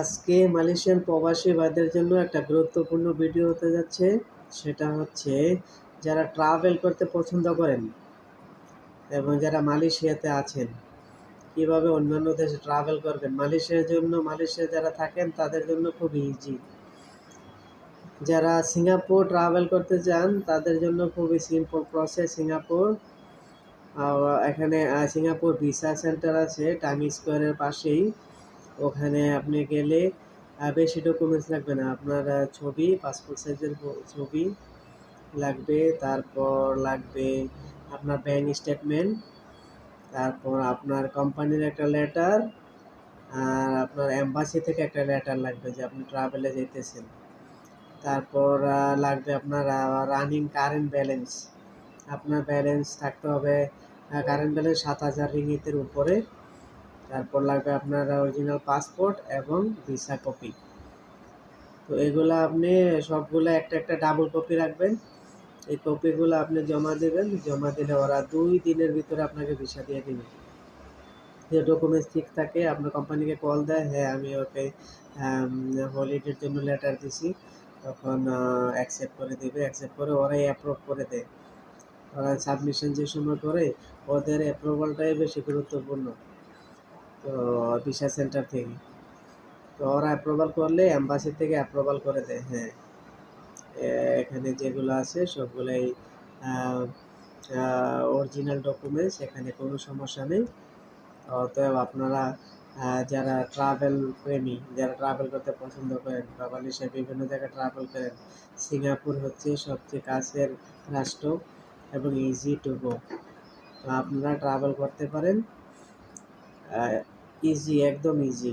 আজকে মালয়েশিয়ান প্রবাসী ভাইদের জন্য একটা গুরুত্বপূর্ণ ভিডিও হতে যাচ্ছে। সেটা হচ্ছে যারা ট্রাভেল করতে পছন্দ করেন এবং যারা মালয়েশিয়াতে আছেন, কীভাবে অন্যান্য দেশে ট্রাভেল করবেন। মালয়েশিয়ার জন্য মালয়েশিয়া যারা থাকেন, তাদের জন্য খুব ইজি যারা সিঙ্গাপুর ট্রাভেল করতে চান, তাদের জন্য খুবই সিম্পল প্রসেস সিঙ্গাপুর। এখানে সিঙ্গাপুর ভিসা সেন্টার আছে, টাইম স্কোয়ারের পাশেই। ওখানে আপনি গেলে বেশি ডকুমেন্টস লাগবে না। আপনার ছবি পাসপোর্ট সাইজের ছবি লাগবে, তারপর লাগবে আপনার ব্যাংক স্টেটমেন্ট তারপর আপনার কোম্পানির একটা লেটার আর আপনার এম্বাসি থেকে একটা লেটার লাগবে যে আপনি ট্রাভেলে যেতেছেন। তারপর লাগবে আপনার রানিং কারেন্ট ব্যালেন্স আপনার ব্যালেন্স থাকতে হবে কারেন্ট ব্যালেন্স সাত হাজার রিঙ্গিতের উপরে। তারপর লাগবে আপনার অরিজিনাল পাসপোর্ট এবং ভিসা কপি তো এগুলো আপনি সবগুলো একটা একটা ডাবল কপি রাখবেন। এই কপিগুলো আপনি জমা দেবেন। জমা দিলে ওরা দুই দিনের ভিতরে আপনাকে ভিসা দিয়ে দেবে। যে ডকুমেন্টস ঠিক থাকে, আপনার কোম্পানিকে কল দেয় হ্যাঁ আমি ওকে হলিডের জন্য লেটার দিছি। তখন অ্যাকসেপ্ট করে দেবে। অ্যাকসেপ্ট করে ওরাই অ্যাপ্রুভ করে দেয়। ওরা সাবমিশন যে সময় করে, ওদের অ্যাপ্রুভালটাই বেশি গুরুত্বপূর্ণ। তো ভিসা সেন্টার থেকে। তো ওরা অ্যাপ্রুভাল করলে অ্যাম্বাসি থেকে অ্যাপ্রুভাল করে দেয় হ্যাঁ। এখানে যেগুলো আছে সবগুলোই অরিজিনাল ডকুমেন্টস এখানে কোনো সমস্যা নেই। অতএব আপনারা যারা ট্রাভেল প্রেমী, যারা ট্রাভেল করতে পছন্দ করেন বা মালয়েশিয়ার বিভিন্ন জায়গায় ট্রাভেল করেন, সিঙ্গাপুর হচ্ছে সবচেয়ে কাছের রাষ্ট্র এবং ইজি টু গো আপনারা ট্রাভেল করতে পারেন। ইজি একদম ইজি